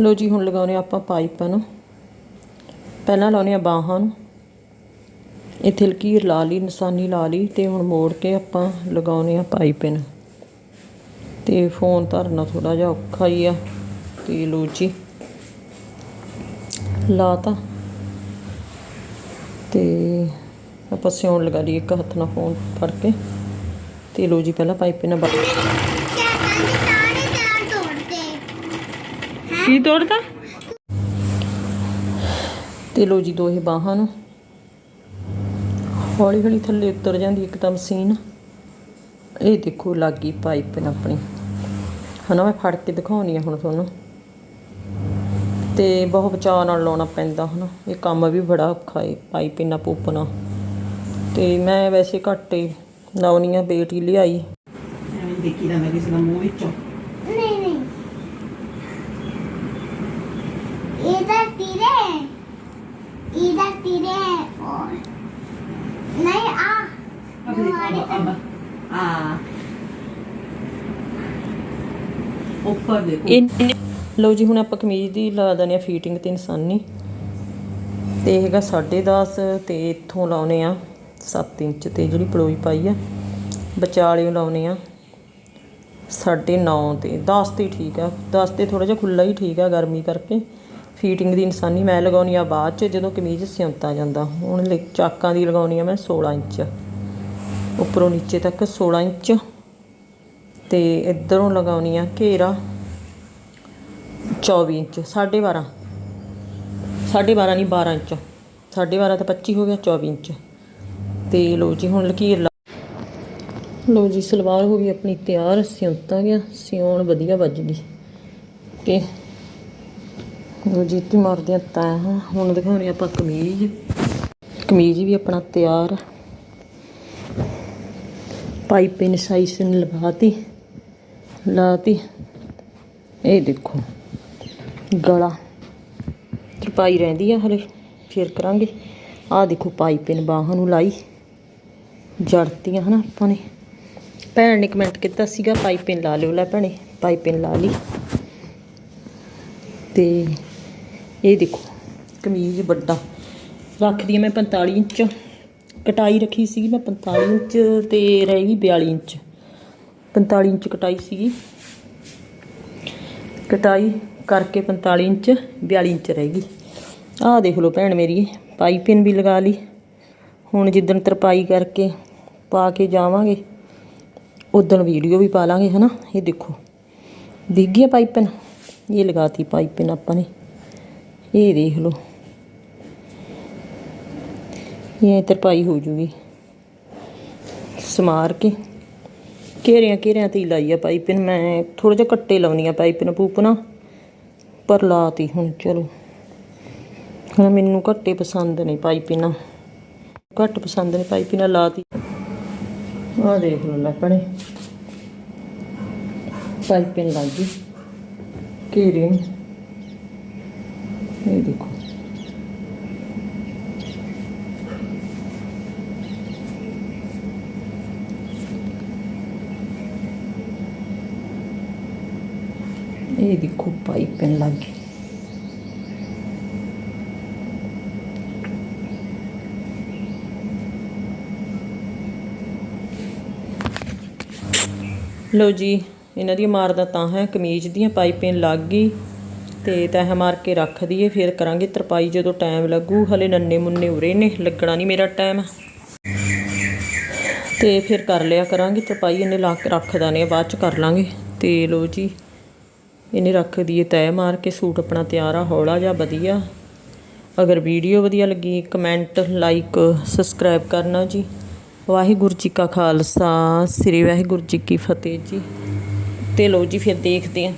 ਲੋ ਜੀ, ਹੁਣ ਲਗਾਉਣੇ ਆਪਾਂ ਪਾਈਪਾਂ ਨੂੰ। ਪਹਿਲਾਂ ਲਾਉਣੇ ਆ ਬਾਹਾਂ ਨੂੰ। ਇੱਥੇ ਲਕੀਰ ਲਾ ਲਈ, ਨਿਸ਼ਾਨੀ ਲਾ ਲਈ ਤੇ ਹੁਣ ਮੋੜ ਕੇ ਆਪਾਂ ਲਗਾਉਣੇ ਆ ਪਾਈਪਿੰਗ ਤੇ ਫੋਨ ਧਰਨਾ ਥੋੜਾ ਜਿਹਾ ਔਖਾ ਹੀ ਆ। ਤੇ ਲੋ ਜੀ, ਲਾਤਾ। ਤੇ ਆਪਾਂ ਸਿਉਣ ਲਗਾ ਲਈ ਇੱਕ ਹੱਥ ਨਾਲ ਫੋਨ ਫੜ ਕੇ। ਤੇ ਲੋ ਜੀ, ਪਹਿਲਾਂ ਪਾਈਪਿੰਗ ਨਾਲ ਕੀ ਤੋੜਦਾ ਤੇ ਲੋ ਜੀ ਦੋਹੇ ਬਾਹਾਂ ਨੂੰ। ਹੌਲੀ ਹੌਲੀ ਥੱਲੇ ਉਤਰ ਜਾਂਦੀ ਇੱਕਦਮ ਸੀਨ। ਇਹ ਦੇਖੋ ਲੱਗੀ ਪਾਈਪ ਆਪਣੀ। ਹਨਾ ਮੈਂ ਫੜ ਕੇ ਦਿਖਾਉਣੀ ਆ ਹੁਣ ਤੁਹਾਨੂੰ। ਤੇ ਬਹੁਤ ਬਚਾਅ ਨਾਲ ਲਾਉਣਾ ਪੈਂਦਾ ਹਨਾ। ਇਹ ਕੰਮ ਵੀ ਬੜਾ ਔਖਾ ਹੈ ਪਾਈਪ ਇੰਨਾ ਪੋਪਣਾ। ਤੇ ਮੈਂ ਵੈਸੇ ਘੱਟ ਹੀ ਲਾਉਣੀ ਆ ਬੇਟੀ ਲਿਆਈ। ਐਵੇਂ ਦੇਖੀ ਦਾ ਮੈਂ ਕਿਸੇ ਦਾ ਮੂੰਹ ਵਿੱਚੋਂ। तीरे हैं इधर तीरे हैं और नहीं आ ਅਬ ਦੇਖੋ ਅਬ ਆ ਉੱਪਰ ਦੇਖੋ ਇਹ ਲਓ ਜੀ ਹੁਣ ਆਪਾਂ ਕਮੀਜ਼ ਦੀ ਲਾ ਦਨੇ ਆ ਫੀਟਿੰਗ ਤੇ ਨਿਸ਼ਾਨੀ ਤੇ ਇਹ ਹੈਗਾ 10.5 ਤੇ ਇੱਥੋਂ ਲਾਉਨੇ ਆ 7 ਇੰਚ ਤੇ ਜਿਹੜੀ ਪਲੋਈ ਪਾਈ ਆ ਵਿਚਾਲੇ ਲਾਉਨੇ ਆ 9.5 ਤੇ 10 ਤੇ ਠੀਕ ਆ 10 ਤੇ ਥੋੜਾ ਜਿਹਾ ਖੁੱਲਾ ਹੀ ਠੀਕ ਆ ਗਰਮੀ ਕਰਕੇ ਫੀਟਿੰਗ ਦੀ ਨਿਸ਼ਾਨੀ ਮੈਂ ਲਗਾਉਣੀ ਆ ਬਾਅਦ ਚ, ਜਦੋਂ ਕਮੀਜ਼ ਸਿਉਂਤਾ ਜਾਂਦਾ। ਹੁਣ ਲੇ- ਚਾਕਾਂ ਦੀ ਲਗਾਉਣੀ ਆ ਮੈਂ 16 ਇੰਚ। ਉੱਪਰੋਂ ਨੀਚੇ ਤੱਕ 16 ਇੰਚ। ਤੇ ਇਧਰੋਂ ਲਗਾਉਣੀ ਆ ਘੇਰਾ 24 ਇੰਚ 12.5 12.5 ਨਹੀਂ 12 ਇੰਚ। 12.5 ਤਾਂ 25 ਹੋ ਗਿਆ 24 ਇੰਚ। ਤੇ ਲੋ ਜੀ, ਹੁਣ ਲਕੀਰ ਲਾ ਲੋ ਜੀ, ਸਲਵਾਰ ਹੋ ਗਈ ਆਪਣੀ ਤਿਆਰ, ਸਿਉਂਤਾ ਗਿਆ, ਸਿਉਣ ਵਧੀਆ ਵੱਜ ਗਈ ਤੇ ਲੋ ਜੀ ਤੇ ਮਾਰਦੇ ਆ ਤਾਂ ਹੁਣ ਦਿਖਾਉਣੀ ਆਪਾਂ ਕਮੀਜ਼। ਕਮੀਜ਼ ਵੀ ਆਪਣਾ ਤਿਆਰ। ਪਾਈਪਿੰਗ ਸਾਈਸਨ ਲਗਾਤੀ ਲਾਤੀ। ਇਹ ਦੇਖੋ, ਗਲਾ। ਤਰਪਾਈ ਰਹਿੰਦੀ ਆ ਹਲੇ, ਫੇਰ ਕਰਾਂਗੇ। ਆਹ ਦੇਖੋ ਪਾਈਪਿੰਗ ਬਾਹਾਂ ਨੂੰ ਲਾਈ। ਜੜਤੀਆਂ ਹਨਾ ਆਪਾਂ ਨੇ। ਭੈਣ ਨੇ ਕਮੈਂਟ ਕੀਤਾ ਸੀਗਾ ਪਾਈਪਿੰਗ ਲਾ ਲਿਓ ਲੈ ਭੈਣੇ ਪਾਈਪਿੰਗ ਲਾ ਲਈ। ਤੇ ਇਹ ਦੇਖੋ, ਕਮੀਜ਼ ਵੱਡਾ। ਰੱਖਦੀ ਆ ਮੈਂ 45 ਇੰਚ। ਕਟਾਈ ਰੱਖੀ ਸੀਗੀ ਮੈਂ 45 ਇੰਚ ਤੇ ਰਹਿ ਗਈ 42 ਇੰਚ। 45 ਇੰਚ ਕਟਾਈ ਸੀਗੀ। ਕਟਾਈ ਕਰਕੇ 45 ਇੰਚ 42 ਇੰਚ ਰਹਿ ਗਈ। ਆਹ ਦੇਖ ਲਓ ਭੈਣ ਮੇਰੀ ਪਾਈਪਿੰਗ ਵੀ ਲਗਾ ਲਈ। ਹੁਣ ਜਿੱਦਣ ਤਰਪਾਈ ਕਰਕੇ ਪਾ ਕੇ ਜਾਵਾਂਗੇ ਉਦੋਂ ਵੀਡੀਓ ਵੀ ਪਾ ਲਾਂਗੇ, ਹਨਾ? ਇਹ ਦੇਖੋ। ਦਿਖ ਗਈ ਪਾਈਪਿੰਗ ਇਹ ਲਗਾਤੀ ਪਾਈਪਿੰਗ ਆਪਾਂ ਨੇ। ਇਹ ਦੇਖ ਲਓ। ਇਹ ਤਰਪਾਈ ਹੋ ਜੂਗੀ। ਸਮਾਰ ਕੇ। ਘੇਰਿਆਂ ਘੇਰਿਆਂ ਤੇ ਲਾਈ ਆ ਪਾਈਪਿੰਗ ਮੈਂ ਥੋੜਾ ਜਿਹਾ ਕੱਟੇ ਲਾਉਣੀ ਆ ਪਾਈਪਿੰਗ ਪੂਪਣਾ ਪਰ ਲਾਤੀ ਹੁਣ ਚਲੋ। ਹੁਣ ਮੈਨੂੰ ਘੱਟੇ ਪਸੰਦ ਨਹੀਂ ਪਾਈਪਿੰਗ ਘੱਟ ਪਸੰਦ ਨੇ ਪਾਈਪਿੰਗ ਲਾਤੀ। ਆ ਦੇਖ ਲਓ ਲੈ ਭੈਣੇ ਪਾਈਪਿੰਗ ਲੱਗ ਗਈ। ਘੇਰੇ ਨੂੰ। ਇਹ ਦੇਖੋ। ਇਹ ਦੇਖੋ ਪਾਈਪਿੰਗ ਲੱਗ ਗਈ। ਲਓ ਜੀ, ਇਹਨਾਂ ਦੀ ਮਾਰਦਾ ਤਾਂ ਹੈ, ਕਮੀਜ਼ ਦੀਆਂ ਪਾਈਪਿੰਗ ਲੱਗ ਗਈ। ਤੇ ਤੈਹ ਮਾਰ ਕੇ ਰੱਖ ਦਈਏ, ਫਿਰ ਕਰਾਂਗੇ ਤਰਪਾਈ ਜਦੋਂ ਟਾਈਮ ਲੱਗੂ। ਹਲੇ ਨੰਨੇ ਮੁੰਨੇ ਉਰੇ ਨੇ, ਲੱਗਣਾ ਨਹੀਂ ਮੇਰਾ ਟਾਈਮ ਤੇ ਫਿਰ ਕਰ ਲਿਆ ਕਰਾਂਗੇ ਤਰਪਾਈ, ਇਹਨੇ ਲਾ ਕੇ ਰੱਖ ਦਾਨੇ ਬਾਅਦ ਚ ਕਰ ਲਾਂਗੇ। ਤੇ ਲੋ ਜੀ, ਇਹਨੇ ਰੱਖ ਦਈਏ ਤੈਅ ਮਾਰ ਕੇ, ਸੂਟ ਆਪਣਾ ਤਿਆਰ ਆ, ਹੌਲਾ ਜਿਹਾ ਵਧੀਆ। ਅਗਰ ਵੀਡੀਓ ਵਧੀਆ ਲੱਗੀ ਕਮੈਂਟ ਲਾਈਕ ਸਬਸਕ੍ਰਾਈਬ ਕਰਨਾ ਜੀ। ਵਾਹਿਗੁਰੂ ਜੀ ਕਾ ਖਾਲਸਾ, ਸ੍ਰੀ ਵਾਹਿਗੁਰੂ ਜੀ ਕੀ ਫਤਿਹ ਜੀ। ਤੇ ਲੋ ਜੀ, ਫਿਰ ਦੇਖਦੇ ਆਂ।